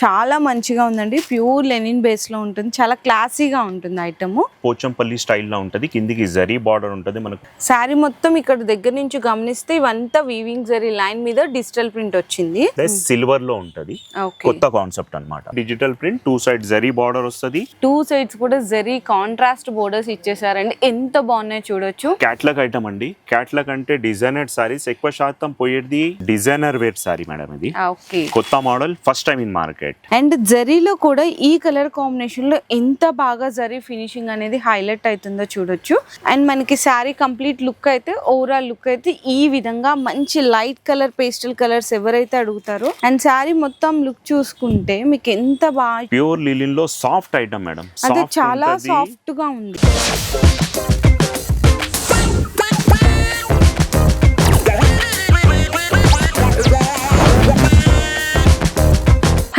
చాలా మంచిగా ఉందండి. ప్యూర్ లెనిన్ బేస్లో ఉంటుంది. చాలా క్లాసీగా ఉంటుంది ఐటమ్. పోచంపల్లి స్టైల్లో ఉంటుంది. కిందికి జరీ బార్డర్ ఉంటుంది మనకు. శారీ మొత్తం ఇక్కడ దగ్గర నుంచి గమనిస్తే ఇవంతా వీవింగ్ జరీ లైన్ మీద డిజిటల్ ప్రింట్ వచ్చింది. సిల్వర్లో ఉంటుంది. కొత్త కాన్సెప్ట్ అన్నమాట. Digital print two side zari border వస్తుంది. టూ సైడ్స్ కూడా జరీ కాంట్రాస్ట్ బోర్డర్స్ ఇచ్చేసారండి. ఎంత బాగున్నాయో చూడొచ్చు. క్యాట్లాగ్ ఐటమ్ అండి. క్యాట్లాగ్ అంటే డిజైనర్ సారీస్ ఎక్కువ శాతం పోయేది డిజైనర్ వేర్ సారీ మేడం ఇది. కొత్త model first time in market and జరీలో కూడా ఈ కలర్ కాంబినేషన్లో ఎంత బాగా జరీ ఫినిషింగ్ అనేది హైలైట్ అవుతుందో చూడొచ్చు. అండ్ మనకి శారీ కంప్లీట్ లుక్ అయితే ఓవరాల్ లుక్ అయితే ఈ విధంగా మంచి లైట్ కలర్ పేస్టల్ కలర్స్ ఎవరైతే అడుగుతారో అండ్ శారీ మొత్తం లుక్ చూసుకుంటే మీకు ఎంత బాగా ప్యూర్ లిలిన్లో సాఫ్ట్ ఐటమ్ మేడం అదే చాలా. సాఫ్ట్గా ఉంది.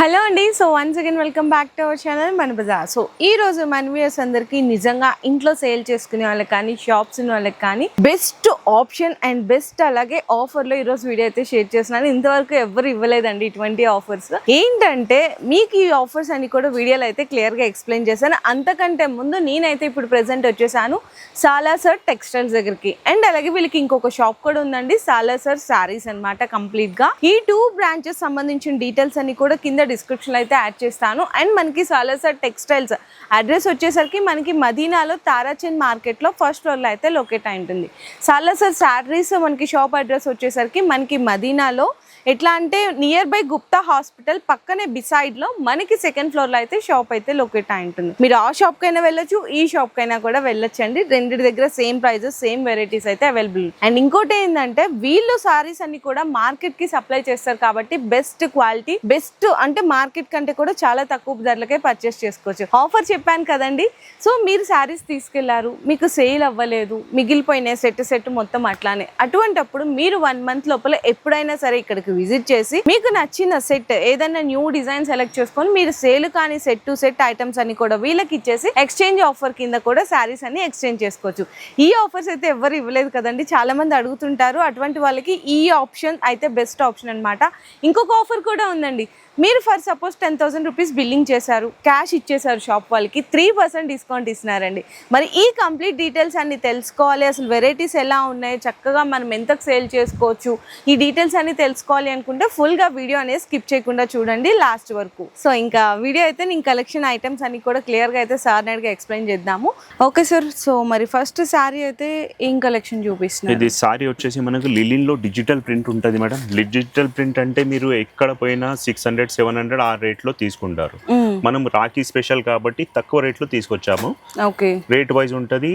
హలో అండి so once again welcome back to our channel మన బజార్ సో ఈ రోజు మన వ్యూస్ అందరికీ నిజంగా ఇంట్లో సేల్ చేసుకునే వాళ్ళకి కానీ షాప్స్ ఉన్న వాళ్ళకి కానీ బెస్ట్ ఆప్షన్ అండ్ బెస్ట్ అలాగే ఆఫర్లో ఈరోజు ఈ రోజు వీడియో అయితే షేర్ చేస్తున్నాను. ఇంతవరకు ఎవరు ఇవ్వలేదండి ఇటువంటి ఆఫర్స్ ఏంటంటే మీకు ఈ ఆఫర్స్ అని కూడా వీడియోలో అయితే క్లియర్గా ఎక్స్ప్లెయిన్ చేశాను. అంతకంటే ముందు నేనైతే ఇప్పుడు ప్రెసెంట్ వచ్చేసాను సాలాసర్ టెక్స్టైల్స్ దగ్గరికి. అండ్ అలాగే వీళ్ళకి ఇంకొక షాప్ కూడా ఉందండి సాలాసర్ సారీస్ అన్నమాట కంప్లీట్గా. ఈ టూ బ్రాంచెస్ సంబంధించిన డీటెయిల్స్ అన్ని కూడా కింద డిస్క్రిప్షన్లో అయితే యాడ్ చేస్తాను. అండ్ మనకి సాలాసర్ టెక్స్టైల్స్ అడ్రస్ వచ్చేసరికి మనకి మదీనాలో తారాచంద్ మార్కెట్లో ఫస్ట్ ఫ్లోర్లో అయితే లొకేట్ అయి ఉంటుంది. సాలాసర్ శారీస్ మనకి షాప్ అడ్రస్ వచ్చేసరికి మనకి మదీనాలో ఎట్లా అంటే నియర్ బై గుప్తా హాస్పిటల్ పక్కనే బిసైడ్లో మనకి సెకండ్ ఫ్లోర్లో అయితే షాప్ అయితే లొకేట్ అయి ఉంటుంది. మీరు ఆ షాప్ కైనా వెళ్ళొచ్చు ఈ షాప్ కైనా కూడా వెళ్ళొచ్చు అండి రెండింటి దగ్గర సేమ్ ప్రైజెస్ సేమ్ వెరైటీస్ అయితే అవైలబుల్ అండ్ ఇంకోటి ఏంటంటే వీళ్ళు సారీస్ అన్ని కూడా మార్కెట్కి సప్లై చేస్తారు కాబట్టి బెస్ట్ క్వాలిటీ బెస్ట్ అంటే మార్కెట్ కంటే కూడా చాలా తక్కువ ధరలకే పర్చేస్ చేసుకోవచ్చు. ఆఫర్ చెప్పాను కదండి. సో మీరు శారీస్ తీసుకెళ్ళారు మీకు సేల్ అవ్వలేదు మిగిలిపోయినాయి సెట్ సెట్ మొత్తం అట్లానే. అటువంటప్పుడు మీరు వన్ మంత్ లోపల ఎప్పుడైనా సరే ఇక్కడికి విజిట్ చేసి మీకు నచ్చిన సెట్ ఏదైనా న్యూ డిజైన్ సెలెక్ట్ చేసుకొని మీరు సేల్ కానీ సెట్ టు సెట్ ఐటమ్స్ అన్ని కూడా వీళ్ళకి ఇచ్చేసి ఎక్స్చేంజ్ ఆఫర్ కింద కూడా శారీస్ అన్ని ఎక్స్చేంజ్ చేసుకోవచ్చు. ఈ ఆఫర్స్ అయితే ఎవరు ఇవ్వలేదు కదండి. చాలా మంది అడుగుతుంటారు. అటువంటి వాళ్ళకి ఈ ఆప్షన్ అయితే బెస్ట్ ఆప్షన్ అనమాట ఇంకొక ఆఫర్ కూడా ఉందండి. మీరు for suppose ten thousand rupees billing చేశారు క్యాష్ ఇచ్చేసారు షాప్ వాళ్ళకి త్రీ పర్సెంట్ డిస్కౌంట్ ఇస్తున్నారండి. మరి ఈ కంప్లీట్ డీటెయిల్స్ అన్ని తెలుసుకోవాలి. అసలు వెరైటీస్ ఎలా ఉన్నాయి? చక్కగా మనం ఎంతకు సేల్ చేసుకోవచ్చు? ఈ డీటెయిల్స్ అన్ని తెలుసుకోవాలి. అనుకుంటే ఫుల్గా వీడియో అనేది స్కిప్ చేయకుండా చూడండి లాస్ట్ వరకు. సో ఇంకా వీడియో అయితే నేను కలెక్షన్ ఐటమ్స్ అన్ని కూడా క్లియర్గా అయితే సార్ నేరుగా ఎక్స్ప్లెయిన్ చేద్దాము. ఓకే సార్ సో మరి ఫస్ట్ శారీ అయితే ఏం కలెక్షన్ చూపిస్తున్నారు? ఇది సారీ వచ్చేసి మనకు లిలిన్లో డిజిటల్ ప్రింట్ ఉంటుంది మేడం. డిజిటల్ ప్రింట్ అంటే మీరు ఎక్కడ పోయినా సిక్స్ హండ్రెడ్ సెవెన్ హండ్రెడ్ ఆ రేట్లో తీసుకుంటారు. మ్మ్. మనం రాఖీ స్పెషల్ కాబట్టి తక్కువ రేట్లో తీసుకొచ్చాము. ఓకే రేట్ వైజ్ ఉంటుంది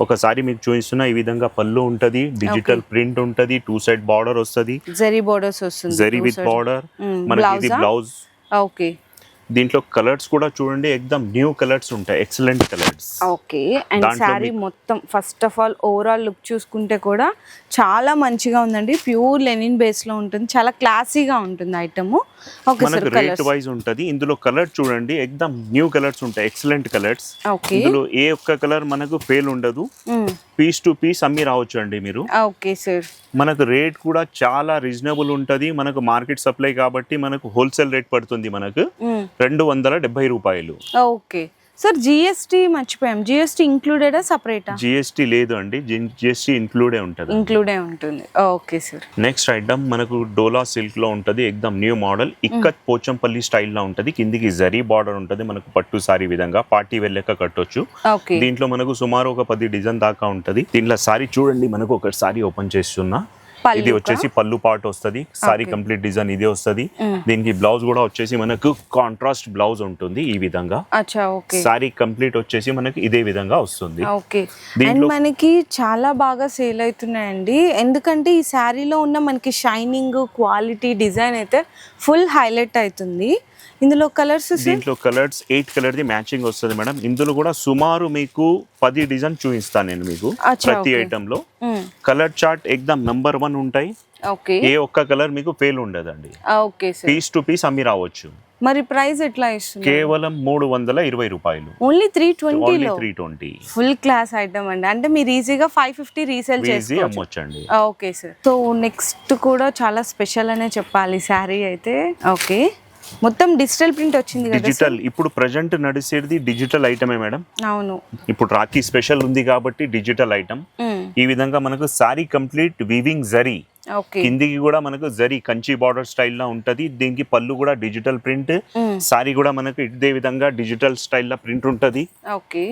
ఒకసారి మీకు చూపిస్తున్న ఈ విధంగా పళ్ళు ఉంటది డిజిటల్ ప్రింట్ ఉంటది టూ సైడ్ బార్డర్ వస్తది. జరీ బోర్డర్స్ వస్తుంది జరీ విత్ బార్డర్ మనకి ఇది బ్లౌజ్ ఓకే దీంట్లో కలర్స్ కూడా చూడండి ఎక్దమ్ న్యూ కలర్స్ ఉంటాయి excellent colours. Okay and sari మొత్తం first of all overall look చూసుకుంటే కూడా చాలా మంచిగా ఉందండి. ప్యూర్ లెనిన్ బేస్లో ఉంటుంది చాలా క్లాసీగా ఉంటుంది ఐటమ్ ఓకే సార్ మనకు రేట్ వైజ్ ఉంటది. ఇందులో కలర్ చూడండి ఎక్దమ్ న్యూ కలర్స్ ఉంటాయి ఎక్సలెంట్ కలర్స్. ఓకే ఇందులో ఏ ఒక్క కలర్ మనకు ఫెయిల్ ఉండదు. పీస్ టు పీస్ అమ్మి రావచ్చు అండి మీరు ఓకే సార్ మనకు రేట్ కూడా చాలా రీజనబుల్ ఉంటది. మనకు మార్కెట్ సప్లై కాబట్టి మనకు హోల్సేల్ రేట్ పడుతుంది మనకు. రెండు వందల డెబ్బై రూపాయలు. ఓకే. సార్ జిఎస్టీ మర్చిపోయాం. జిఎస్టీ ఇంక్లూడెడా సపరేటా జిఎస్టీ లేదు అండి. జిఎస్టీ ఇంక్లూడే ఉంటుంది. ఇంక్లూడే ఉంటుంది. ఓకే సార్ నెక్స్ట్ ఐటమ్ మనకు డోలా సిల్క్లో ఉంటది. ఎక్దమ్ న్యూ మోడల్ ఇక్కత్ పోచంపల్లి స్టైల్లో ఉంటది. కిందికి జరీ బార్డర్ ఉంటది. మనకు పట్టు సారీ విధంగా పార్టీ వెళ్ళాక కట్టొచ్చు. దీంట్లో మనకు సుమారు ఒక పది డిజైన్ దాకా ఉంటది. దీంట్లో సారీ చూడండి. మనకు ఒక సారీ ఓపెన్ చేస్తున్నా. ఇది? వచ్చేసి పళ్ళు పార్ట్ వస్తది. సారీ. కంప్లీట్ డిజైన్ ఇదే వస్తది. దీనికి బ్లౌజ్ కూడా వచ్చేసి మనకు కాంట్రాస్ట్ బ్లౌజ్ ఉంటుంది ఈ విధంగా. సారీ కంప్లీట్ వచ్చేసి మనకి ఇదే విధంగా వస్తుంది. దీంట్లో మనకి చాలా బాగా సేల్ అవుతున్నాయండి. ఎందుకంటే ఈ శారీలో ఉన్న మనకి షైనింగ్ క్వాలిటీ డిజైన్ అయితే ఫుల్ హైలైట్ అవుతుంది. ఇందులో కలర్స్ దీంట్లో colours eight colour the matching వస్తుంది మేడం. ఇందులో కూడా సుమారు మీకు పది డిజైన్ చూపిస్తాను నేను మీకు ప్రతి. ఐటమ్లో. కలర్ చార్ట్ ఎక్దమ్ నంబర్ వన్ ఉంటాయి. ఓకే. ఏ ఒక్క కలర్ మీకు ఫెయిల్ ఉండదండి. పీస్ టు పీస్ అమ్మి రావచ్చు. మరి ప్రైస్ ఎట్లా ఇస్తుంది కేవలం మూడు వందల ఇరవై రూపాయలు. ఓన్లీ త్రీ ట్వంటీలో three twenty full class item అండి. అంటే మీరు ఈజీగా ఫైవ్ ఫిఫ్టీ రీసేల్ చేసుకోవచ్చు. అమ్మొచ్చండి. Okay sir. సో నెక్స్ట్ కూడా చాలా స్పెషల్ అనే చెప్పాలి. శారీ అయితే. ఓకే. మొత్తం డిజిటల్ ప్రింట్ వచ్చింది డిజిటల్ ఇప్పుడు ప్రజెంట్ నడిచేది డిజిటల్ ఐటమే మేడం? అవును. ఇప్పుడు రాఖీ స్పెషల్ ఉంది కాబట్టి డిజిటల్ ఐటమ్. ఈ విధంగా మనకు సారీ కంప్లీట్ వీవింగ్ జరీ కిందికి కూడా మనకు జరీ కంచి బార్డర్ స్టైల్లో ఉంటది. దీనికి పళ్ళు కూడా డిజిటల్ ప్రింట్. సారీ కూడా మనకు ఇదే విధంగా డిజిటల్ స్టైల్లో ప్రింట్ ఉంటది. ఓకే.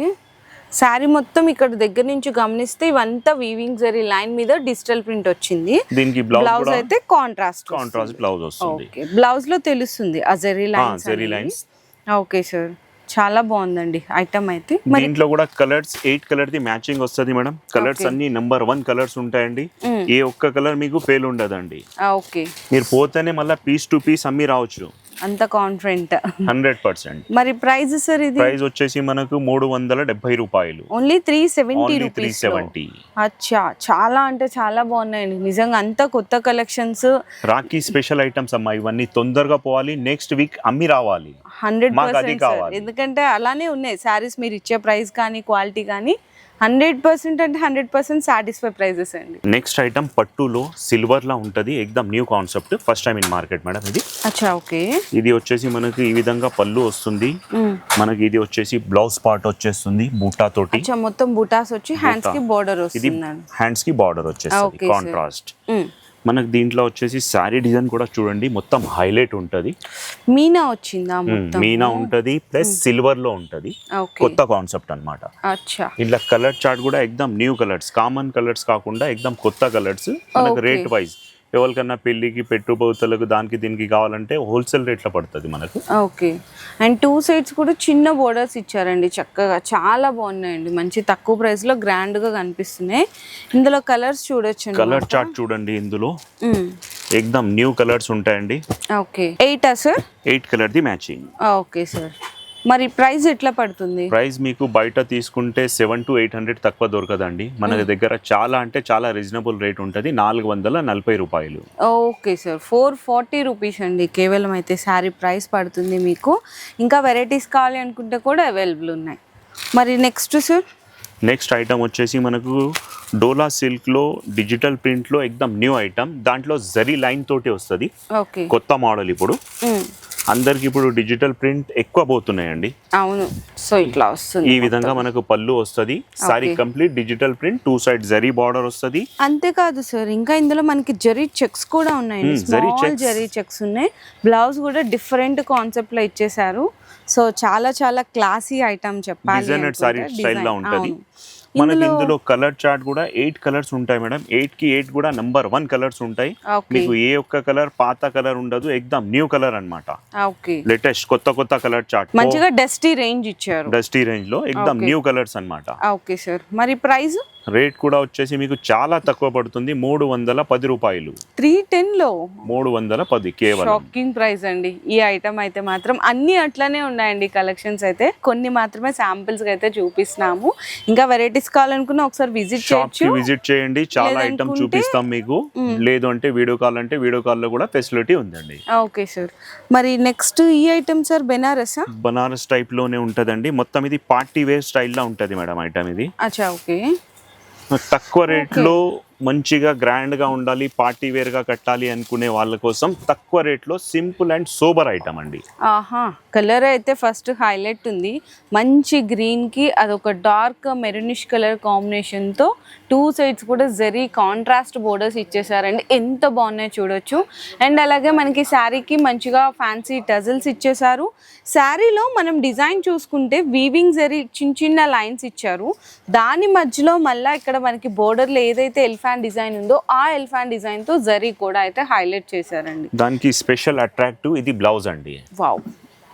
శారీ మొత్తం ఇక్కడ దగ్గర నుంచి గమనిస్తే ఇవంతా వీవింగ్ జరీ లైన్ మీద డిజిటల్ ప్రింట్ వచ్చింది. దీనికి బ్లౌజ్ అయితే కాంట్రాస్ట్ కాంట్రాస్ట్ బ్లౌజ్ వస్తుంది. ఓకే బ్లౌజ్లో తెలుస్తుంది ఆ zari lines zari lines okay sir చాలా బాగుందండి ఐటమ్ అయితే. దీంట్లో కూడా colours eight colour the matching వస్తుంది మేడం. కలర్స్. అన్ని నెంబర్ వన్ కలర్స్ ఉంటాయండి. మ్మ్. ఏ ఒక్క కలర్ మీకు ఫెయిల్ ఉండదండి. ఓకే మీరు పోతేనే మళ్ళీ పీస్ టు పీస్ అమ్మి రావచ్చు. అంత కాన్ఫిడెంట్ హండ్రెడ్ పర్సెంట్. మరి ప్రైస్ సార్ ఇది? ప్రైస్ వచ్చేసి మనకు మూడు వందల డెబ్బై రూపాయలు. Only three seventy three seventy అచ్చా చాలా అంటే చాలా బాగున్నాయండి. నిజంగా అంత కొత్త కలెక్షన్స్ రాఖీ స్పెషల్ ఐటమ్స్ అమ్మా ఇవన్నీ తొందరగా పోవాలి. నెక్స్ట్ వీక్ అమ్మి రావాలి. Hundred percent. ఎందుకంటే అలానే ఉన్నాయి. శారీస్ మీరు ఇచ్చే ప్రైస్ కానీ క్వాలిటీ కానీ హండ్రెడ్ పర్సెంట్ అంటే హండ్రెడ్ పర్సెంట్ సాటిస్ఫై ప్రైజెస్ అండి. నెక్స్ట్ ఐటమ్ పట్టులో సిల్వర్ లా ఉంటది ఎక్దమ్ new concept first time in market madam ఇది. అచ్చా ఓకే. ఇది వచ్చేసి మనకి ఈ విధంగా పళ్ళు వస్తుంది. మనకి ఇది వచ్చేసి బ్లౌజ్ పార్ట్ వచ్చేస్తుంది బూటా తోటి. మొత్తం బుటాస్ వచ్చి హ్యాండ్స్కి బోర్డర్ ఇది వస్తుందండి. హ్యాండ్స్కి బార్డర్ వచ్చేస్తుంది. కాంట్రాస్ట్ మ్మ్. మనకి దీంట్లో వచ్చేసి శారీ డిజైన్ కూడా చూడండి మొత్తం హైలైట్ ఉంటది. మీనా వచ్చిందా మీనా ఉంటది ప్లస్ సిల్వర్లో ఉంటది. కొత్త కాన్సెప్ట్ అన్నమాట. అచ్చా. ఇలా కలర్ చార్ట్ కూడా ఎక్దమ్ న్యూ కలర్స్ కామన్ కలర్స్ కాకుండా ఎక్దమ్ కొత్త కలర్స్ మనకు. రేట్ వైజ్ ఎవరికన్నా పెళ్ళికి పెట్టుబడులకు దానికి దీనికి కావాలంటే హోల్సేల్ రేట్లో పడుతుంది మనకు. ఓకే. అండ్ టూ సైడ్స్ కూడా చిన్న బోర్డర్స్ ఇచ్చారండి చక్కగా. చాలా బాగున్నాయండి. మంచి తక్కువ ప్రైస్లో గ్రాండ్గా కనిపిస్తున్నాయి. ఇందులో కలర్స్ చూడొచ్చు కలర్ చార్ట్ చూడండి ఇందులో. ఎక్దమ్ న్యూ కలర్స్ ఉంటాయండి. Okay. ఎయిటా sir? Eight colour the matching. Okay sir. మరి ప్రైస్ ఎట్లా పడుతుంది? ప్రైస్ మీకు బయట తీసుకుంటే సెవెన్ టు ఎయిట్ హండ్రెడ్ తక్కువ దొరకదండి. మన దగ్గర చాలా అంటే చాలా రీజనబుల్ రేట్ ఉంటుంది. నాలుగు వందల నలభై రూపాయలు. Okay sir. Four forty rupees అండి. కేవలం అయితే శారీ ప్రైస్ పడుతుంది మీకు. ఇంకా వెరైటీస్ కావాలి అనుకుంటే కూడా అవైలబుల్ ఉన్నాయి. మరి నెక్స్ట్ సార్? నెక్స్ట్ ఐటమ్ వచ్చేసి మనకు డోలా సిల్క్లో డిజిటల్ ప్రింట్లో ఎక్దమ్ న్యూ ఐటమ్. దాంట్లో జరీ లైన్ తోటి వస్తుంది. ఓకే. కొత్త మోడల్ ఇప్పుడు. మ్మ్. అందరికి ఇప్పుడు డిజిటల్ ప్రింట్ ఎక్కువ పోతున్నాయండి. అవును. సో ఇట్లా వస్తుంది ఈ విధంగా మనకు పళ్ళు వస్తుంది. Sari. Complete digital print two side zari border వస్తుంది. అంతేకాదు సార్ ఇంకా ఇందులో మనకి జరీ చెక్స్ కూడా ఉన్నాయండి. జరీ స్మాల్. జరీ చెక్స్ ఉన్నాయి. బ్లౌజ్ కూడా డిఫరెంట్ కాన్సెప్ట్లో ఇచ్చేసారు సో చాలా చాలా క్లాసీ ఐటమ్ చెప్పాలి సారీ స్టైల్లో. ఉంటది. మనకి ఇందులో- కలర్ చార్ట్ కూడా ఎయిట్ కలర్స్ ఉంటాయి మేడం. ఎయిట్కి ఎయిట్ కూడా నంబర్ వన్ కలర్స్ ఉంటాయి. మీకు ఏ ఒక్క కలర్ పాత కలర్ ఉండదు. ఎక్దమ్ న్యూ కలర్ అన్నమాట. ఓకే. లేటెస్ట్ కొత్త కొత్త కలర్ చార్ట్. మంచిగా డస్టీ రేంజ్ ఇచ్చారు. డస్టీ రేంజ్లో Okay. న్యూ కలర్స్ అన్నమాట. Okay sir. మరి ప్రైస్? రేట్ కూడా వచ్చేసి మీకు చాలా తక్కువ పడుతుంది. మూడు వందల పది రూపాయలు. త్రీ టెన్లో మూడు వందల పది కేవలం. షాకింగ్ ప్రైస్ అండి. ఈ ఐటమ్ అయితే మాత్రం అన్ని అట్లనే ఉన్నాయండి కలెక్షన్స్ అయితే. కొన్ని మాత్రమే శాంపిల్స్ అయితే చూపిస్తున్నాము. ఇంకా వెరైటీస్ కావాలనుకున్నా ఒకసారి విజిట్ చేయొచ్చు. విజిట్ చేయండి. చాలా ఐటమ్ చూపిస్తాం మీకు. లేదు అంటే వీడియో కాల్ అంటే వీడియో కాల్లో కూడా ఫెసిలిటీ ఉందండి. Okay sir. మరి నెక్స్ట్ ఈ ఐటమ్ సార్ బెనారసా? బనారస్ టైప్లోనే ఉంటదండి. మొత్తం ఇది పార్టీ వేర్ స్టైల్లో ఉంటది మేడం ఐటమ్ ఇది. అచ్చా ఓకే. తక్కువ రేట్లో మంచిగా గ్రాండ్గా ఉండాలి పార్టీ వేర్గా కట్టాలి అనుకునే వాళ్ళ కోసం తక్కువ రేట్లో సింపుల్ అండ్ సోబర్ ఐటమ్ అండి. ఆహా కలర్ అయితే ఫస్ట్ హైలైట్ ఉంది. మంచి గ్రీన్కి అదొక డార్క్ మెరూనిష్ కలర్ కాంబినేషన్తో టూ సైడ్స్ కూడా జరీ కాంట్రాస్ట్ బోర్డర్స్ ఇచ్చేసారండి. ఎంత బాగున్నాయో చూడొచ్చు. అండ్ అలాగే మనకి శారీకి మంచిగా ఫ్యాన్సీ టజల్స్ ఇచ్చేసారు. శారీలో మనం డిజైన్ చూసుకుంటే వీవింగ్ జరీ చిన్న చిన్న లైన్స్ ఇచ్చారు. దాని మధ్యలో మళ్ళీ ఇక్కడ మనకి బోర్డర్లో ఏదైతే ఎల్ఫాన్ డిజైన్ ఉందో ఆ ఎల్ఫాన్ డిజైన్తో జరీ కూడా అయితే హైలైట్ చేశారండి. దానికి స్పెషల్ అట్రాక్టివ్ ఇది బ్లౌజ్ అండి. వావ్.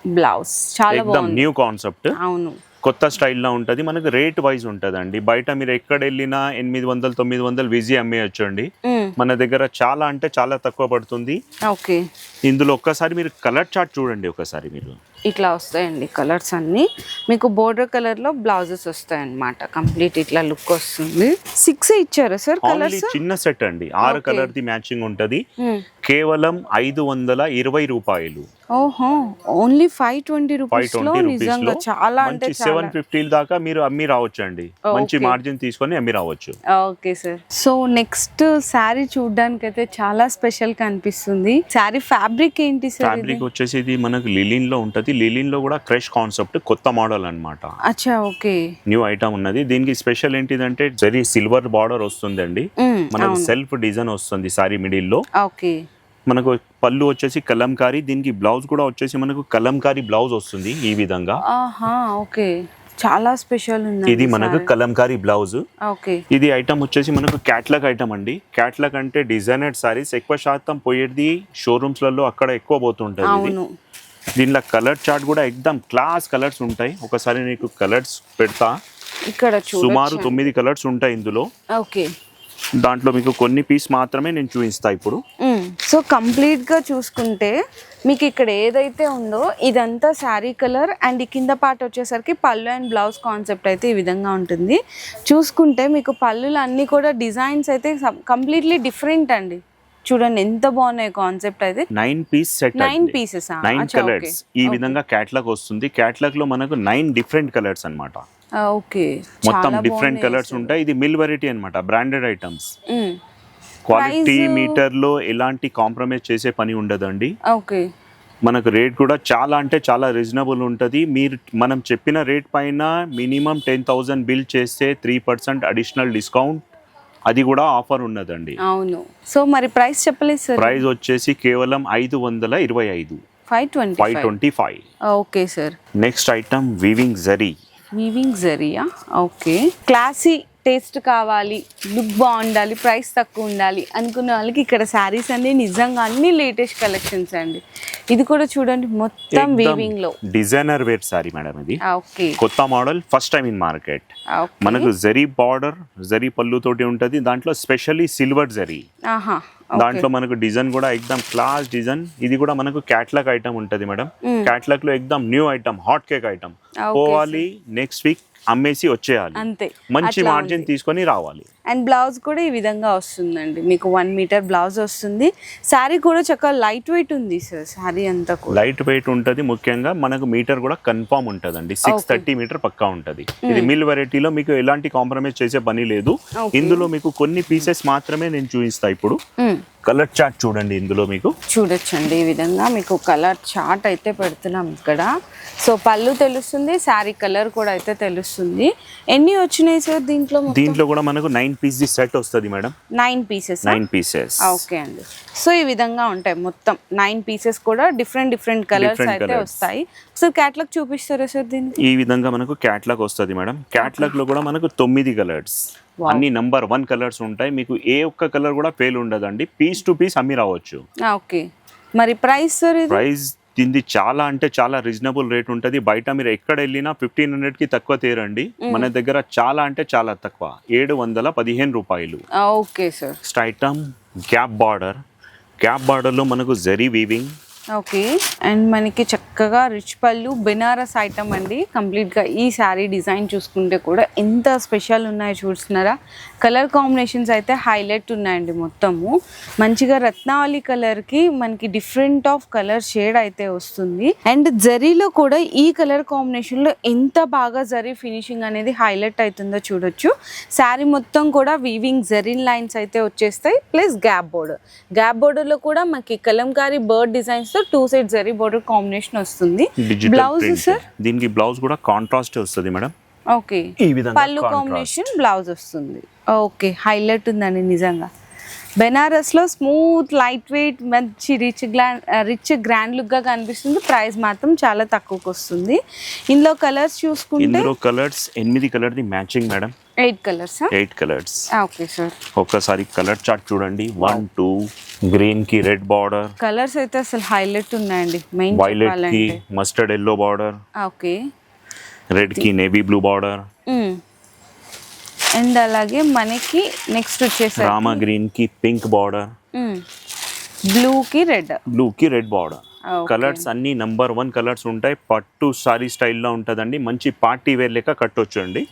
బ్లౌజ్ చాలా బాగుంది. New concept. అవును. కొత్త స్టైల్లో ఉంటుంది. మనకు రేట్ వైజ్ ఉంటుందండి. బయట మీరు ఎక్కడ వెళ్ళినా ఎనిమిది వందలు తొమ్మిది వందలు విజీ అమ్మేయచ్చు అండి. మన దగ్గర చాలా అంటే చాలా తక్కువ పడుతుంది. ఓకే. ఇందులో ఒక్కసారి మీరు కలర్ చార్ట్ చూడండి ఒకసారి మీరు. ఇట్లా వస్తాయండి కలర్స్ అన్ని. మీకు బోర్డర్ కలర్లో బ్లౌజెస్ వస్తాయి అన్నమాట కంప్లీట్ ఇట్లా లుక్ వస్తుంది. సిక్స్ ఇచ్చారా సార్ కలర్స్? చిన్న సెట్ అండి. ఆరు. కలర్ ది మ్యాచింగ్ ఉంటది. కేవలం ఐదు వందల ఇరవై రూపాయలు. ఓహో ఓన్లీ ఫైవ్ ట్వంటీ రూపీస్లో నిజంగా చాలా అంటే సెవెన్ ఫిఫ్టీ దాకా మీరు అమ్మి రావచ్చు అండి మంచి. మార్జిన్ తీసుకొని అమ్మి రావచ్చు. Okay sir so next sari చూడడానికి అయితే చాలా స్పెషల్గా అనిపిస్తుంది శారీ ఫ్యాబ్రిక్ ఏంటి సార్ ఫ్యాబ్రిక్ వచ్చేసి ఇది మనకు లిలిన్లో ఉంటది. లిలిన్లో కూడా క్రష్ కాన్సెప్ట్ కొత్త మోడల్ అన్నమాట. అచ్చా ఓకే న్యూ ఐటమ్ ఉన్నది. దీనికి స్పెషల్ ఏంటిదంటే జరీ సిల్వర్ బార్డర్ వస్తుందండి. మనకు. సెల్ఫ్ డిజైన్ వస్తుంది సారీ మిడిల్లో. ఓకే మనకు పళ్ళు వచ్చేసి కలంకారీ దీనికి బ్లౌజ్ కూడా వచ్చేసి మనకు కలంకారీ బ్లౌజ్ వస్తుంది ఈ విధంగా. ఓకే. చాలా స్పెషల్ ఉంది ఇది మనకు కలంకారీ బ్లౌజ్. ఓకే. ఇది ఐటమ్ వచ్చేసి మనకు క్యాట్లాగ్ ఐటమ్ అండి. క్యాట్లాగ్ అంటే డిజైనర్ సారీస్ ఎక్కువ శాతం పోయేది షోరూమ్స్లలో అక్కడ ఎక్కువ పోతుంటది దీనిలో కలర్ చార్ట్ కూడా ఎక్దమ్ క్లాస్ కలర్స్ ఉంటాయి. ఒకసారి నీకు కలర్స్ పెడతా. ఇక్కడ సుమారు తొమ్మిది కలర్స్ ఉంటాయి ఇందులో. ఓకే. దాంట్లో మీకు కొన్ని పీస్ మాత్రమే నేను చూపిస్తా ఇప్పుడు. సో కంప్లీట్గా చూసుకుంటే మీకు ఇక్కడ ఏదైతే ఉందో ఇదంతా శారీ కలర్ అండ్ ఈ కింద పార్ట్ వచ్చేసరికి పళ్ళు అండ్ బ్లౌజ్ కాన్సెప్ట్ అయితే ఈ విధంగా ఉంటుంది. చూసుకుంటే మీకు పళ్ళులు అన్నీ కూడా డిజైన్స్ అయితే కంప్లీట్లీ డిఫరెంట్ అండి. చూడండి ఎంత బాగున్నాయి కాన్సెప్ట్ అయితే. Nine piece set nine pieces nine colours ఈ విధంగా క్యాట్లాగ్ వస్తుంది. క్యాట్లాగ్లో మనకు నైన్ డిఫరెంట్ కలర్స్ అన్నమాట. ఓకే. మొత్తం డిఫరెంట్ కలర్స్ ఉంటాయి. ఇది మిల్ వెరైటీ అన్నమాట బ్రాండెడ్ ఐటమ్స్ క్వాలిటీ మీటర్లో ఎలాంటి కాంప్రమైజ్ చేసే పని ఉండదండి. ఓకే. మనకు రేట్ కూడా చాలా అంటే చాలా రీజనబుల్ ఉంటుంది. మీరు మనం చెప్పిన రేట్ పైన మినిమం టెన్ థౌజండ్ బిల్ చేస్తే త్రీ పర్సెంట్ అడిషనల్ డిస్కౌంట్ అది కూడా ఆఫర్ ఉన్నదండి. అవును. సో మరి ప్రైస్ చెప్పలేదు సార్. ప్రైస్ వచ్చేసి కేవలం ఐదు వందల ఇరవై ఐదు. Five twenty five twenty five okay sir. Next item weaving zari weaving జరియా okay classy taste కావాలి లుక్ బాగుండాలి ప్రైస్ తక్కువ ఉండాలి అనుకున్న వాళ్ళకి ఇక్కడ శారీస్ అన్ని నిజంగా అన్ని లేటెస్ట్ కలెక్షన్స్ అండి. ఇది కూడా చూడండి మొత్తం వీవింగ్లో. డిజైనర్ వేర్ సారీ మేడం ఇది. ఓకే. కొత్త model first time in market మనకు జరీ బార్డర్ జరీ పళ్ళు తోటి ఉంటుంది. దాంట్లో స్పెషల్లీ సిల్వర్ జరీ ఆహా దాంట్లో మనకు డిజైన్ కూడా ఎక్దమ్ క్లాస్ డిజైన్ ఇది కూడా మనకు క్యాట్లాగ్ ఐటమ్ ఉంటది మేడం క్యాట్లాగ్లో ఎక్దమ్ new item hot cake item పోవాలి నెక్స్ట్ వీక్ అమ్మేసి వచ్చేయాలి. అంతే. మంచి మార్జిన్ తీసుకొని రావాలి. అండ్ బ్లౌజ్ కూడా ఈ విధంగా వస్తుందండి. మీకు వన్ మీటర్ బ్లౌజ్ వస్తుంది. శారీ కూడా చక్కగా లైట్ వెయిట్ ఉంది సార్ శారీ అంతా లైట్ వెయిట్ ఉంటది ముఖ్యంగా. మనకు మీటర్ కూడా కన్ఫామ్ ఉంటదండి. సిక్స్ థర్టీ మీటర్ పక్కా ఉంటది. ఇది మిల్ వెరైటీలో మీకు ఎలాంటి కాంప్రమైజ్ చేసే పని లేదు. ఇందులో మీకు కొన్ని పీసెస్ మాత్రమే నేను చూపిస్తా ఇప్పుడు. మ్మ్. కలర్ చార్ట్ చూడండి ఇందులో మీకు. చూడొచ్చండి ఈ విధంగా. మీకు కలర్ చార్ట్ అయితే పెడుతున్నాం ఇక్కడ. సో పళ్ళు తెలుస్తుంది శారీ కలర్ కూడా అయితే తెలుస్తుంది. ఎన్ని వచ్చినాయి సార్ దీంట్లో దీంట్లో కూడా మనకు నైన్ పీస్ ది సెట్ వస్తుంది madam. Nine pieces nine pieces. Okay అండి. సో ఈ విధంగా ఉంటాయి మొత్తం. నైన్ పీసెస్ కూడా డిఫరెంట్ డిఫరెంట్ కలర్స్ అయితే. వస్తాయి. సార్ క్యాట్లాగ్ చూపిస్తారా సార్ దీనికి? ఈ విధంగా మనకు క్యాట్లాగ్ వస్తుంది మేడం. క్యాట్లాగ్లో కూడా మనకు తొమ్మిది కలర్స్. అన్ని నంబర్ వన్ కలర్స్ ఉంటాయి. మీకు ఏ ఒక్క కలర్ కూడా ఫెయిల్ ఉండదండి. పీస్ టు పీస్ అమ్మి రావచ్చు. ఓకే. మరి ప్రైస్ ప్రైస్ దీనిది చాలా అంటే చాలా రీజనబుల్ రేట్ ఉంటుంది. బయట మీరు ఎక్కడ వెళ్ళినా ఫిఫ్టీన్ హండ్రెడ్కి తక్కువ తేరండి. మన దగ్గర చాలా అంటే చాలా తక్కువ. ఏడు వందల పదిహేను రూపాయలు. Okay sir next item gap border gap బార్డర్లో మనకు జరీ వీవింగ్ ఓకే. అండ్ మనకి చక్కగా రిచ్ పళ్ళు బెనారస్ ఐటమ్ అండి. కంప్లీట్గా ఈ శారీ డిజైన్ చూసుకుంటే కూడా ఎంత స్పెషల్ ఉన్నాయో చూస్తున్నారా? కలర్ కాంబినేషన్స్ అయితే హైలైట్ ఉన్నాయండి మొత్తము. మంచిగా రత్నావళి కలర్కి మనకి డిఫరెంట్ ఆఫ్ కలర్ షేడ్ అయితే వస్తుంది. అండ్ జరీలో కూడా ఈ కలర్ కాంబినేషన్లో ఎంత బాగా జరీ ఫినిషింగ్ అనేది హైలైట్ అవుతుందో చూడొచ్చు. శారీ మొత్తం కూడా వీవింగ్ జరీన్ లైన్స్ అయితే వచ్చేస్తాయి ప్లస్ గ్యాప్ బోర్డర్. గ్యాప్ బోర్డర్లో కూడా మనకి Kalamkari bird డిజైన్స్తో two side zari border combination వస్తుంది. బ్లౌజ్ సార్ దీనికి బ్లౌజ్ కూడా కాంట్రాస్ట్ వస్తుంది మేడం. ఓకే. ఈ విధంగా పళ్ళు. కాంబినేషన్ బ్లౌజ్ వస్తుంది. ఓకే హైలైట్ ఉందండి నిజంగా. బెనారస్లో స్మూత్ లైట్ వెయిట్ మంచి రిచ్ రిచ్ గ్రాండ్ లుక్గా కనిపిస్తుంది. ప్రైస్ మాత్రం చాలా తక్కువకి వస్తుంది. ఇందులో కలర్స్ చూసుకుంటే ఇందులో కలర్స్ ఎనిమిది colour the matching madam eight colours eight colours okay sir ఒక్కసారి కలర్ చార్ట్ చూడండి. వన్ టూ గ్రీన్కి రెడ్ బార్డర్ కలర్స్ అయితే అసలు హైలైట్ ఉన్నాయండి. మెయిన్ వైలెట్కి మస్టర్డ్ ఎల్లో బార్డర్ ఓకే రెడ్కి నేవీ బ్లూ బార్డర్ అండ్ అలాగే మనకి నెక్స్ట్ వచ్చేసరికి రామా గ్రీన్కి పింక్ బార్డర్ బ్లూకి రెడ్ బ్లూ కి రెడ్ బార్డర్. కలర్స్ అన్ని నంబర్ వన్ కలర్స్ ఉంటాయి. పట్టు సారీ స్టైల్లో ఉంటుందండి. మంచి పార్టీ వేర్ లెక్క కట్టొచ్చు అండి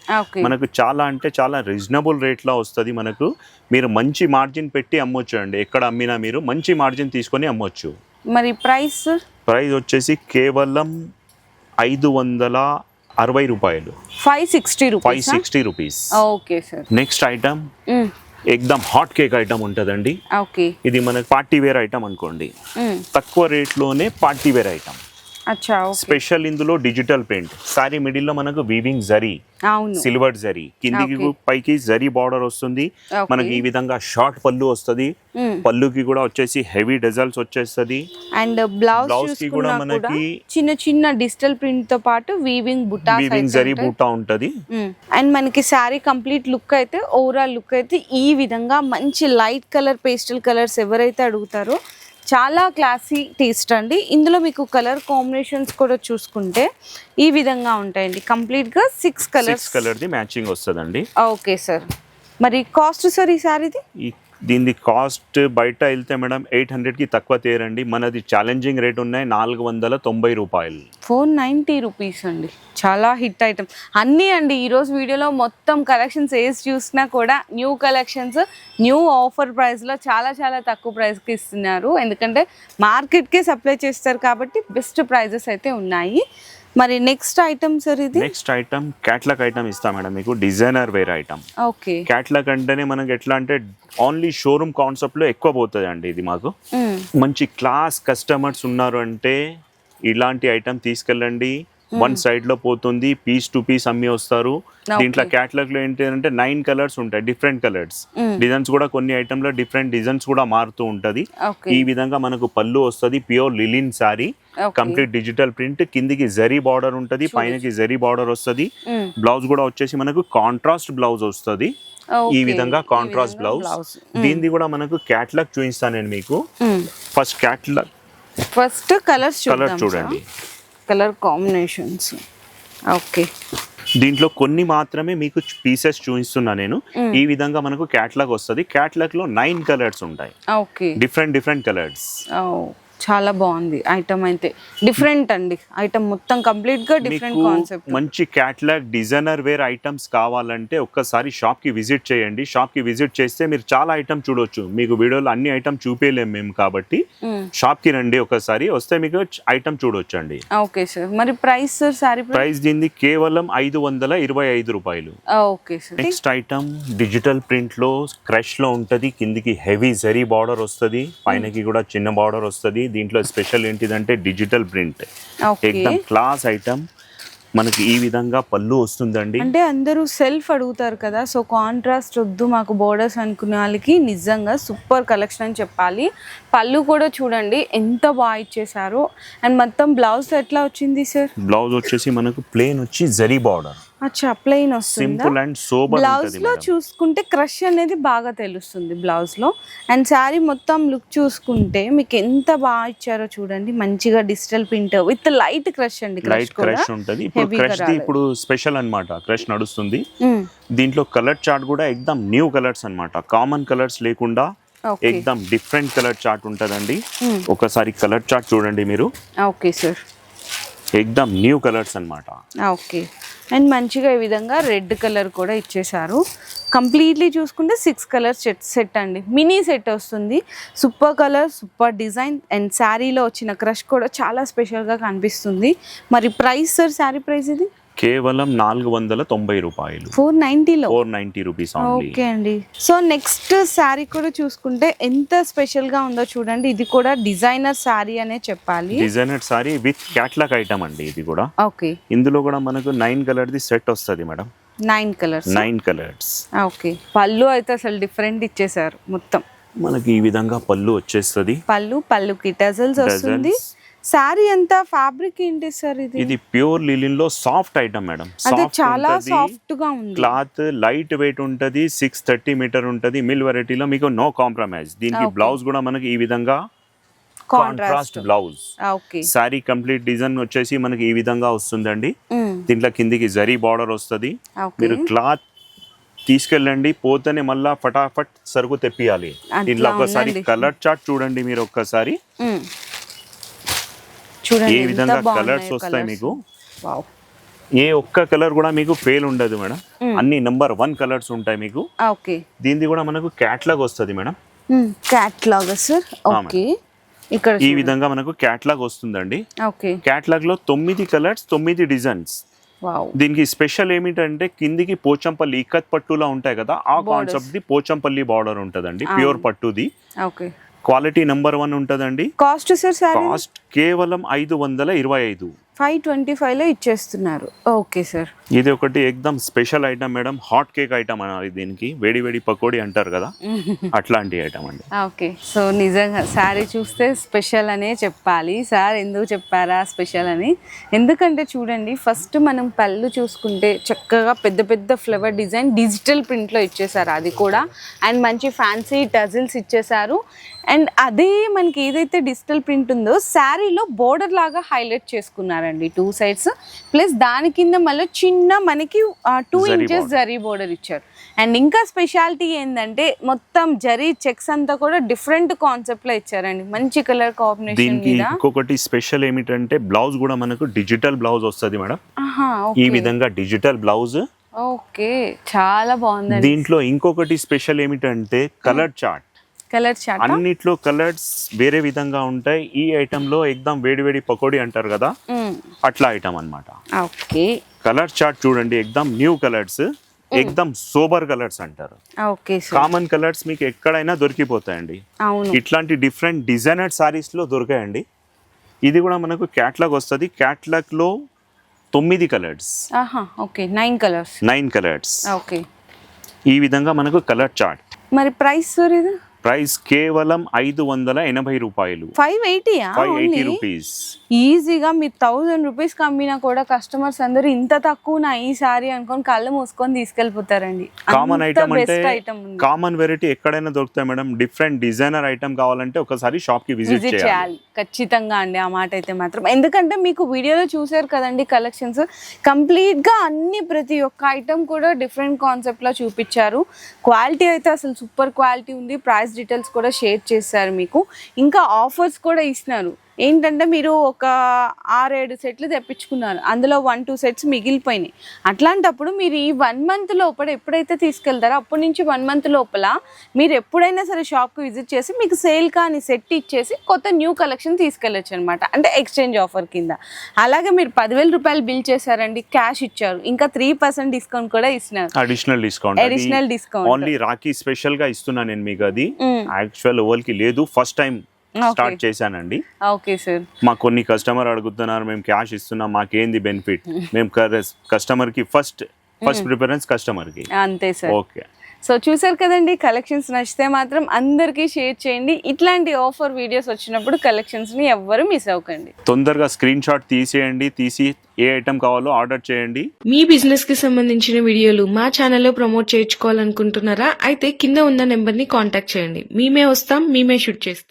మనకు చాలా అంటే చాలా రీజనబుల్ రేట్లో వస్తుంది మనకు. మీరు మంచి మార్జిన్ పెట్టి అమ్మొచ్చు అండి ఎక్కడ అమ్మినా మీరు మంచి మార్జిన్ తీసుకొని అమ్మొచ్చు. మరి ప్రైస్ ప్రైస్ వచ్చేసి కేవలం ఐదు వందల అరవై రూపాయలు. Five sixty five rupees sixty rupees okay sir next item ఎక్దమ్ hot cake item ఉంటుందండి. ఓకే ఇది మనకి పార్టీ వేర్ ఐటమ్ అనుకోండి. తక్కువ రేట్లోనే పార్టీ వేర్ ఐటమ్ స్పెషల్ ఇందులో డిజిటల్ ప్రింట్. సారీ మిడిల్లో మనకు వీవింగ్ జరీ సిల్వర్ జరీ. కిందికి. పైకి జరీ బార్డర్ వస్తుంది. మనకి ఈ విధంగా షార్ట్ పళ్ళు వస్తుంది. పళ్ళుకి కూడా వచ్చేసి హెవీ డెజల్స్ వచ్చేస్తుంది. అండ్ బ్లౌజ్ Blouse కి కూడా మనకి చిన్న చిన్న డిజిటల్ ప్రింట్తో పాటు వీవింగ్ బుటా వీవింగ్ జరీ బూటా ఉంటది. అండ్ మనకి శారీ కంప్లీట్ లుక్ అయితే ఓవరాల్ లుక్ అయితే ఈ విధంగా మంచి లైట్ కలర్ పేస్టల్ కలర్స్ ఎవరైతే అడుగుతారో చాలా క్లాసీ టేస్ట్ అండి. ఇందులో మీకు కలర్ కాంబినేషన్స్ కూడా చూసుకుంటే ఈ విధంగా ఉంటాయండి. కంప్లీట్గా six colours six colour the matching వస్తుందండి. Okay sir. మరి కాస్ట్ సార్ ఈ శారీది ఈ దీని కాస్ట్ బయట వెళ్తే మేడం ఎయిట్ హండ్రెడ్కి తక్కువ తేరండి. మనది ఛాలెంజింగ్ రేట్ ఉన్నాయి. నాలుగు వందల తొంభై రూపాయలు. ఫోర్ నైంటీ రూపీస్ అండి. చాలా హిట్ ఐటమ్. అన్నీ అండి. ఈరోజు వీడియోలో మొత్తం కలెక్షన్స్ వేసి చూసినా కూడా న్యూ కలెక్షన్స్ న్యూ ఆఫర్ ప్రైస్లో చాలా చాలా తక్కువ ప్రైస్కి ఇస్తున్నారు. ఎందుకంటే మార్కెట్కే సప్లై చేస్తారు కాబట్టి బెస్ట్ ప్రైజెస్ అయితే ఉన్నాయి. మరి నెక్స్ట్ ఐటమ్ సార్ ఇది? నెక్స్ట్ ఐటమ్ క్యాట్లాగ్ ఐటమ్ ఇస్తా మేడం మీకు designer wear item okay catalogue అంటేనే మనకి ఎట్లా అంటే ఓన్లీ షోరూమ్ కాన్సెప్ట్లో ఎక్కువ పోతుంది అండి ఇది మాకు. మంచి క్లాస్ కస్టమర్స్ ఉన్నారు అంటే ఇలాంటి ఐటమ్ తీసుకెళ్ళండి. వన్ సైడ్లో పోతుంది పీస్ టు పీస్ అమ్మి వస్తారు. దీంట్లో క్యాటలాగ్లో ఏంటి అంటే నైన్ కలర్స్ ఉంటాయి డిఫరెంట్ కలర్స్ డిజైన్స్ కూడా కొన్ని ఐటమ్లో డిఫరెంట్ డిజైన్స్ కూడా మారుతూ ఉంటది. ఈ విధంగా మనకు పళ్ళు వస్తుంది pure linen sari. Complete digital print కిందికి జరీ బార్డర్ ఉంటది పైనకి జరీ బార్డర్ వస్తుంది. బ్లౌజ్ కూడా వచ్చేసి మనకు కాంట్రాస్ట్ బ్లౌజ్ వస్తుంది. ఈ విధంగా కాంట్రాస్ట్ బ్లౌజ్ దీనిది కూడా మనకు క్యాట్లాగ్ చూపిస్తాను నేను మీకు. First catalogue first colours colour చూడండి. Colour combinations. ఓకే. దీంట్లో కొన్ని మాత్రమే మీకు పీసెస్ చూపిస్తున్నా నేను. ఈ విధంగా మనకు క్యాట్లాగ్ వస్తుంది. క్యాట్లాగ్లో నైన్ కలర్స్ ఉంటాయి. ఓకే. Different different colours. చాలా బాగుంది ఐటమ్ అయితే. డిఫరెంట్ అండి. ఐటమ్ మొత్తం కంప్లీట్గా డిఫరెంట్ కాన్సెప్ట్ మంచి క్యాట్లాగ్ డిజైనర్ వేర్ ఐటమ్స్ కావాలంటే ఒక్కసారి షాప్కి విజిట్ చేయండి. షాప్కి విజిట్ చేస్తే మీరు చాలా ఐటమ్ చూడొచ్చు. మీకు వీడియోలో అన్ని ఐటమ్ చూపించలేము మేము కాబట్టి షాప్కి రండి ఒకసారి వస్తే మీకు ఐటమ్ చూడొచ్చు అండి ఓకే సార్ మరి ప్రైస్ సార్ సారీ ప్రైస్ దీన్ని కేవలం ఐదు వందల ఇరవై ఐదు రూపాయలు. Okay sir next item digital ప్రింట్లో క్రష్లో ఉంటది. కిందికి హెవీ జరీ బార్డర్ వస్తుంది. పైనకి కూడా చిన్న బార్డర్ వస్తుంది. దీంట్లో స్పెషల్ ఏంటిదంటే డిజిటల్ ప్రింట్. ఓకే. ఎక్దమ్ క్లాస్ ఐటమ్. మనకి ఈ విధంగా పళ్ళు వస్తుందండి. అంటే అందరూ సెల్ఫ్ అడుగుతారు కదా సో కాంట్రాస్ట్ వద్దు మాకు బోర్డర్స్ అనుకునే వాళ్ళకి నిజంగా సూపర్ కలెక్షన్ అని చెప్పాలి. పళ్ళు కూడా చూడండి ఎంత బాగా ఇచ్చేసారు అండ్ మొత్తం బ్లౌజ్ ఎట్లా వచ్చింది సార్? బ్లౌజ్ వచ్చేసి మనకు ప్లేన్ వచ్చి జరీ బార్డర్. అచ్చా ప్లెయిన్ వస్తుందా? సింపుల్ అండ్ సోబర్ బ్లౌజ్లో చూసుకుంటే క్రష్ అనేది బాగా తెలుస్తుంది బ్లౌజ్లో. అండ్ శారీ మొత్తం లుక్ చూసుకుంటే మీకు ఎంత బాగా ఇచ్చారో చూడండి. మంచిగా digital print with light crush అండి క్రష్ లైట్ క్రష్ ఉంటది. ఇప్పుడు క్రష్. ఇప్పుడు స్పెషల్ అన్నమాట. క్రష్ నడుస్తుంది. మ్మ్. దీంట్లో కలర్ చార్ట్ కూడా ఎక్దమ్ న్యూ కలర్స్ అన్నమాట. కామన్ కలర్స్ లేకుండా ఓకే ఎక్దమ్ డిఫరెంట్ కలర్ చార్ట్ ఉంటదండి. ఒకసారి కలర్ చార్ట్ చూడండి మీరు. ఓకే సార్ ఎగ్దమ్ న్యూ కలర్స్ అన్నమాట. ఓకే. అండ్ మంచిగా ఈ విధంగా రెడ్ కలర్ కూడా ఇచ్చేసారు కంప్లీట్లీ చూసుకుంటే సిక్స్ కలర్ సెట్ సెట్ అండి. మినీ సెట్ వస్తుంది. Super colour super design. And శారీలో వచ్చిన క్రష్ కూడా చాలా స్పెషల్గా కనిపిస్తుంది. మరి ప్రైస్ సార్ శారీ ప్రైస్ ఇది? కేవలం నాలుగు వందల తొంభై రూపాయలు. ఫోర్ నైంటీలో? ఫోర్ నైన్టీ రూపీస్ ఓకే అండి. సో నెక్స్ట్ శారీ కూడా చూసుకుంటే ఎంత స్పెషల్గా ఉందో చూడండి. ఇది కూడా డిజైనర్ శారీ అనే చెప్పాలి. Designer sari with catalogue item అండి ఇది కూడా. ఓకే. ఇందులో కూడా మనకు నైన్ కలర్ ది సెట్ వస్తుంది madam. Nine colours. Nine colours. Okay. పళ్ళు అయితే అసలు డిఫరెంట్ ఇచ్చేసారు మొత్తం. మనకి ఈ విధంగా పళ్ళు వచ్చేస్తుంది. పళ్ళు పళ్ళుకి టజల్స్ వస్తుంది. శారీ అంతా ఫ్యాబ్రిక్ ఏంటి సార్ ఇది? ఇది ప్యూర్ లిలిన్లో సాఫ్ట్ ఐటమ్ మేడం. చాలా సాఫ్ట్గా ఉంది. క్లాత్ లైట్ వెయిట్ ఉంటది సిక్స్ థర్టీ మీటర్ ఉంటది మిల్ వెరైటీలో మీకు నో కాంప్రమైజ్ దీనికి. బ్లౌజ్ కూడా మనకి ఈ విధంగా contrast blouse sari complete design వచ్చేసి మనకి ఈ విధంగా వస్తుందండి. దీంట్లో కిందికి జరీ బార్డర్ వస్తుంది. మీరు క్లాత్ తీసుకెళ్ళండి పోతేనే మళ్ళా ఫటాఫట్ సరుకు తెప్పియాలి. దీంట్లో ఒకసారి. కలర్ చార్ట్ చూడండి మీరు ఒక్కసారి. చూడండి ఏ విధంగా కలర్స్ వస్తాయి. మీకు? ఏ ఒక్క కలర్ కూడా మీకు ఫెయిల్ ఉండదు మేడం. అన్ని నెంబర్ వన్ కలర్స్ ఉంటాయి మీకు. ఓకే. దీనిది కూడా మనకు క్యాట్లాగ్ వస్తుంది మేడం. Catalogue sir okay. ఇక్కడ ఈ విధంగా మనకు క్యాట్లాగ్ వస్తుందండి. ఓకే. క్యాట్లాగ్లో తొమ్మిది కలర్స్ తొమ్మిది డిజైన్స్ దీనికి స్పెషల్ ఏమిటంటే కిందికి పోచంపల్లి ఇక్కత్ పట్టులా ఉంటాయి కదా ఆ కాన్సెప్ట్ ది పోచంపల్లి బార్డర్ ఉంటదండి ప్యూర్ పట్టుది. ఓకే. క్వాలిటీ నెంబర్ వన్ ఉంటదండి. కాస్ట్ సార్ కాస్ట్ కేవలం ఐదు వందల ఇరవై ఐదు. ఫైవ్ ట్వంటీ ఫైవ్లో ఇచ్చేస్తున్నారు. Okay sir. ఇది ఒకటి ఎక్దమ్ special item madam. Hot cake item అనాలి దీనికి. వేడి వేడి పకోడీ అంటారు కదా. అట్లాంటి ఐటమ్ అండి. ఓకే. సో నిజంగా శారీ చూస్తే స్పెషల్ అనే చెప్పాలి. సార్ ఎందుకు చెప్పారా స్పెషల్ అని? ఎందుకంటే చూడండి ఫస్ట్ మనం పళ్ళు చూసుకుంటే చక్కగా పెద్ద పెద్ద ఫ్లవర్ డిజైన్ డిజిటల్ ప్రింట్లో ఇచ్చేసారు అది కూడా. అండ్ మంచి ఫ్యాన్సీ టజిల్స్ ఇచ్చేసారు అండ్ అదే మనకి ఏదైతే డిజిటల్ ప్రింట్ ఉందో శారీలో బోర్డర్ లాగా హైలైట్ చేసుకున్నారండి టూ సైడ్స్ ప్లస్ దాని కింద మళ్ళీ చిన్న మనకి టూ ఇంచెస్. జరీ బోర్డర్ ఇచ్చారు. అండ్ ఇంకా స్పెషాలిటీ ఏంటంటే మొత్తం జరీ చెక్స్ అంతా కూడా డిఫరెంట్ కాన్సెప్ట్లో ఇచ్చారండి. మంచి కలర్ కాంబినేషన్ దీనికి ఇంకొకటి స్పెషల్ ఏమిటంటే బ్లౌజ్ కూడా మనకు డిజిటల్ బ్లౌజ్ వస్తుంది మేడం. ఈ. విధంగా డిజిటల్ బ్లౌజ్ ఓకే చాలా బాగుందండి. దీంట్లో ఇంకొకటి స్పెషల్ ఏమిటంటే కలర్ చార్ట్ కలర్ చాట్ అన్నిట్లో కలర్స్ వేరే విధంగా ఉంటాయి. ఈ ఐటమ్లో వేడి వేడి పకోడీ అంటారు కదా? అట్లా ఐటమ్ అన్నమాట. ఓకే. కలర్ చార్ట్ చూడండి ఎక్దమ్ న్యూ కలర్స్ ఎక్దమ్ సోబర్ కలర్స్ అంటారు. కామన్ కలర్స్ మీకు ఎక్కడైనా దొరికిపోతాయండి. అవును. ఇట్లాంటి డిఫరెంట్ డిజైనర్ సారీస్లో దొరికాయండి. ఇది కూడా మనకు క్యాట్లాగ్ వస్తుంది. క్యాట్లాగ్లో తొమ్మిది colours okay. Nine colours nine colours okay. ఈ విధంగా మనకు కలర్ చార్ట్ మరి ప్రైస్ సార్ ఇది? ప్రైస్ కేవలం ఐదు వందల ఎనభై రూపాయలు. ఫైవ్ ఎయిటీయా ఫైవ్ ఎయిటీ రూపీస్ ఈజీగా మీరు థౌజండ్ రూపీస్ అమ్మినా కూడా కస్టమర్స్ అందరూ ఇంత తక్కువ ఈ సారీ అనుకొని కళ్ళు మూసుకొని తీసుకెళ్ళిపోతారండి. కామన్ ఐటమ్ అంటే కామన్ వెరైటీ ఎక్కడైనా దొరుకుతాయి మేడం. డిఫరెంట్ డిజైనర్ ఐటమ్ కావాలంటే ఒకసారి షాప్కి విజిట్ చేయాలి. ఖచ్చితంగా అండి ఆ మాట అయితే మాత్రం. ఎందుకంటే మీకు వీడియోలో చూసారు కదండి కలెక్షన్స్ కంప్లీట్గా అన్ని ప్రతి ఒక్క ఐటమ్ కూడా డిఫరెంట్ కాన్సెప్ట్లో చూపించారు. క్వాలిటీ అయితే అసలు సూపర్ క్వాలిటీ ఉంది. ప్రైస్ డీటెయిల్స్ కూడా షేర్ చేశారు మీకు. ఇంకా ఆఫర్స్ కూడా ఇస్తున్నారు. ఏంటంటే మీరు ఒక ఆరేడు సెట్లు తెప్పించుకున్నారు. అందులో వన్ టూ సెట్స్ మిగిలిపోయినాయి. అట్లాంటప్పుడు మీరు ఈ వన్ మంత్ లోపల ఎప్పుడైతే తీసుకెళ్తారో అప్పటి నుంచి వన్ మంత్ లోపల మీరు ఎప్పుడైనా సరే షాప్కి విజిట్ చేసి మీకు సేల్ కానీ సెట్ ఇచ్చేసి కొత్త న్యూ కలెక్షన్ తీసుకెళ్ళొచ్చు అనమాట అంటే ఎక్స్చేంజ్ ఆఫర్ కింద. అలాగే మీరు పదివేల రూపాయలు బిల్ చేశారండి క్యాష్ ఇచ్చారు. ఇంకా త్రీ పర్సెంట్ డిస్కౌంట్ కూడా ఇస్తున్నారు. Additional discount additional discount only Rakhi స్పెషల్గా ఇస్తున్నా నేను మీకు అది. యాక్చువల్ ఓవల్కి లేదు. First time. స్టార్ట్ చేశానండి. ఓకే సార్ మా కొన్ని కస్టమర్ అడుగుతున్నారు మేము క్యాష్ ఇస్తున్నాం మాకేంది బెనిఫిట్? మేము కస్టమర్కి ఫస్ట్ ఫస్ట్ ప్రిఫరెన్స్ కస్టమర్కి అంతే సార్ ఓకే సో చూసారు కదండి కలెక్షన్స్ నచ్చితే మాత్రం అందరికీ షేర్ చేయండి. ఇట్లాంటి ఆఫర్ వీడియోస్ వచ్చినప్పుడు కలెక్షన్స్ని ఎవ్వరు మిస్ అవ్వకండి. తొందరగా స్క్రీన్ షాట్ తీసేయండి తీసి ఏ ఐటమ్ కావాలో ఆర్డర్ చేయండి. మీ బిజినెస్కి సంబంధించిన వీడియోలు మా ఛానల్లో ప్రమోట్ చేయించుకోవాలనుకుంటున్నారా? అయితే కింద ఉన్న నెంబర్ని కాంటాక్ట్ చేయండి. మేమే వస్తాం మేమే షూట్ చేస్తాం.